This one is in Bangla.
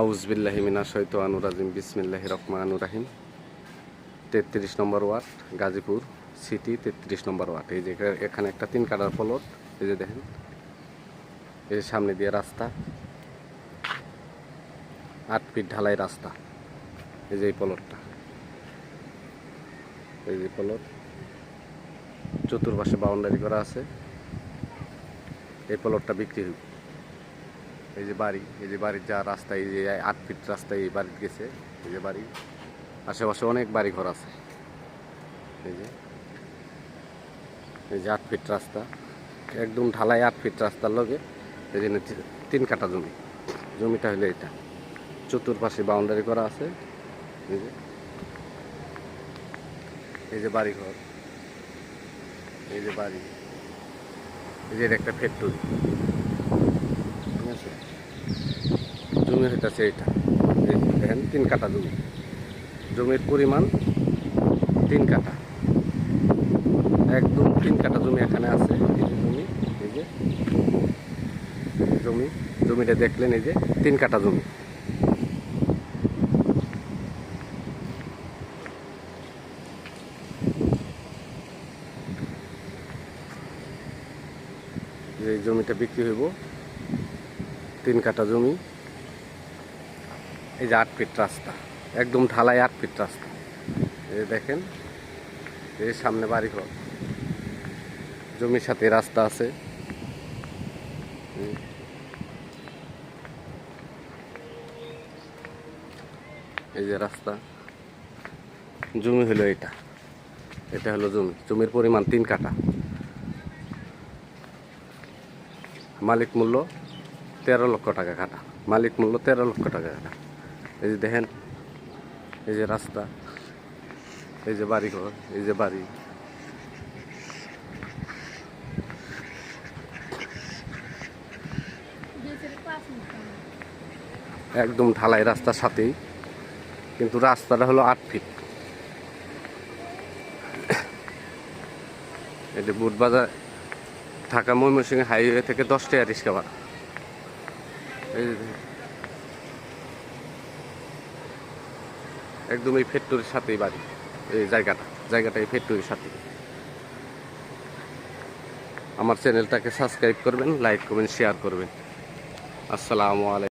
আউজবিল্লাহি মিনা শৈত আনুরাজিম বিসমিল্লাহ রহমান রাহিম। তেত্রিশ নম্বর ওয়ার্ড, গাজীপুর সিটি, তেত্রিশ নম্বর ওয়ার্ড। এই যে এখানে একটা তিন কাটার প্লট এই যে দেখেন। এই সামনে দিয়ে রাস্তা। আট ফিট ঢালাই রাস্তা, এই যে এই প্লটটা এই যে প্লট চতুর্পাশে বাউন্ডারি করা আছে। এই প্লটটা বিক্রি হইব। এই যে বাড়ি, এই যে বাড়ির যা রাস্তা, এই যে আট ফিট রাস্তা এই বাড়ির গেছে, এই যে বাড়ি। আশেপাশে অনেক বাড়ি ঘর আছে। এই যে এই যে আট ফিট রাস্তা, একদম ঢালাই আট ফিট রাস্তার লগে এই জন্য তিন কাটা জমি। জমিটা হলো এটা। চতুর্পাশে বাউন্ডারি করা আছে। এই যে এই যে বাড়ি ঘর এই যে বাড়ি। এই যে একটা ফ্যাক্টরি ঠিক আছে জমি হইতেছে এটা। দেখেন, তিন কাটা জমি। জমির পরিমাণ তিন কাটা একদম তিন কাটা জমি এখানে আছে জমি, এই যে যে জমি, জমিটা দেখলেন, এই যে তিন কাটা জমি। এই জমিটা বিক্রি হইব, তিন কাটা জমি। এই যে আট ফিট রাস্তা, একদম ঢালাই আট ফিট রাস্তা। এই দেখেন, এই সামনে বাড়ি ঘর জমির সাথে রাস্তা আছে। এই যে রাস্তা। জমি হলো এটা। এটা হলো জমি। জমির পরিমাণ তিন কাটা মালিক মূল্য তেরো লক্ষ টাকা কাটা মালিক মূল্য তেরো লক্ষ টাকা কাটা এই যে দেখেন, এই যে রাস্তা, এই যে বাড়ি ঘর এই যে বাড়ি। একদম ঢালাই রাস্তার সাথেই, কিন্তু রাস্তাটা হলো আট ফিট এটা বুটবাজার ঢাকা ময়মনসিংহ হাইওয়ে থেকে দশ টাকা রিক্সা ভাড়া যে দেখেন। একদম এই ফ্যাক্টরির সাথেই বাড়ি, এই জায়গাটা জায়গাটা এই ফ্যাক্টরির সাথে। আমার চ্যানেলটাকে সাবস্ক্রাইব করবেন লাইক করবেন শেয়ার করবেন। আসসালামু আলাইকুম।